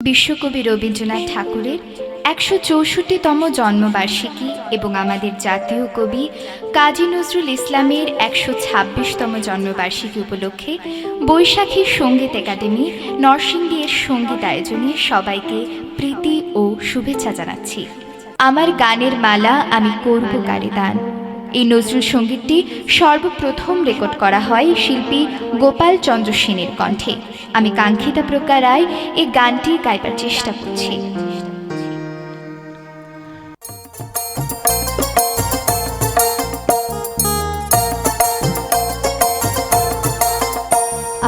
বিশ্বকবি রবীন্দ্রনাথ ঠাকুরের একশো চৌষট্টিতম জন্মবার্ষিকী এবং আমাদের জাতীয় কবি কাজী নজরুল ইসলামের একশো ছাব্বিশতম জন্মবার্ষিকী উপলক্ষে বৈশাখী সংগীত একাডেমি নরসিংদী এর সংগীত আয়োজনে সবাইকে প্রীতি ও শুভেচ্ছা জানাচ্ছি। আমার গানের মালা আমি করব কারে দান এই নজরুল সঙ্গীতটি সর্বপ্রথম রেকর্ড করা হয় শিল্পী গোপাল চন্দ্র সেনের কণ্ঠে। আমি কাঙ্ক্ষিতা প্রজ্ঞা রায় এই গানটি গাইবার চেষ্টা করছি।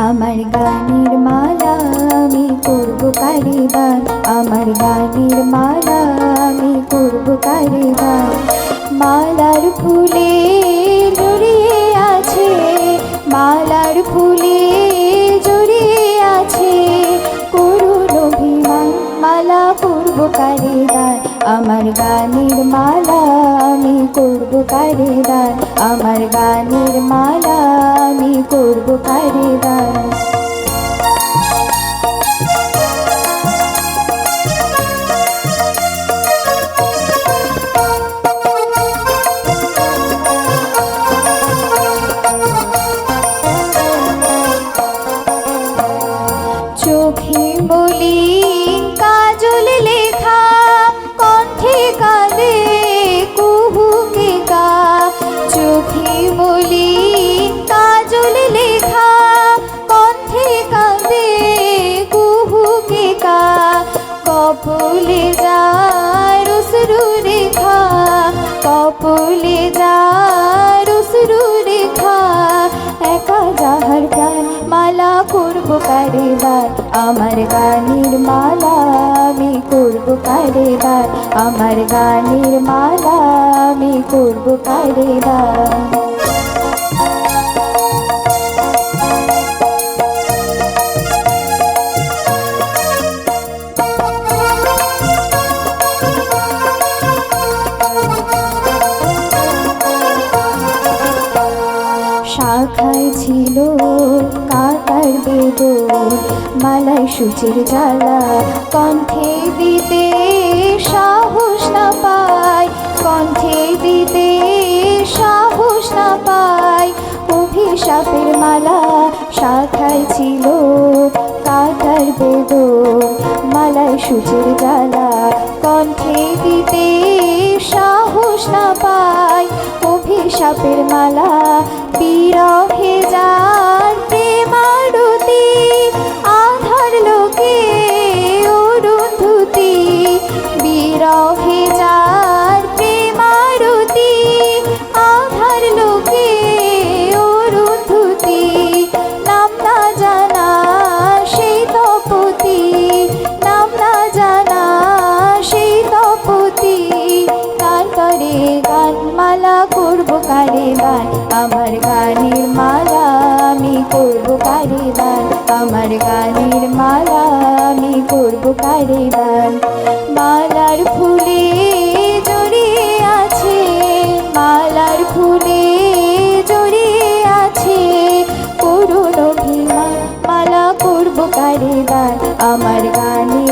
আমার গানের মালা আমি করব কারিদার আমার গানের মালা আমি করব কারিদার মালার ফুলে জড়িয়ে আছে, মালার ফুলে জড়িয়ে আছে। করুণ অভিমান, মালা করব কারিদার, আমার গানের মালা আমি করব কারিদার, আমার গানের মালা আমি করব কারিদার। চোখে করব কারেদার আমার গানের মালা আমি করব কারেদার আমার গানের মালা আমি করব কারেদার শাখায় ছিল কাটার বেদন মালায় সূচির জ্বালা, কণ্ঠে দিতে সাহস না পায়, কণ্ঠে দিতে সাহস না পায়। অভিশাপের মালা শাখায় ছিল কাটার বেদন মালায় সূচির জ্বালা, কণ্ঠে দিতে সাহস না পায়। অভিশাপের মালা করব আমার গানের মালা আমি করব কারে আমার গানের মালা আমি করব কারে গান মালার ফুলে জড়িয়ে আছে, মালার ফুলে জড়িয়ে আছে, করুণ মালা করব কারে আমার গানের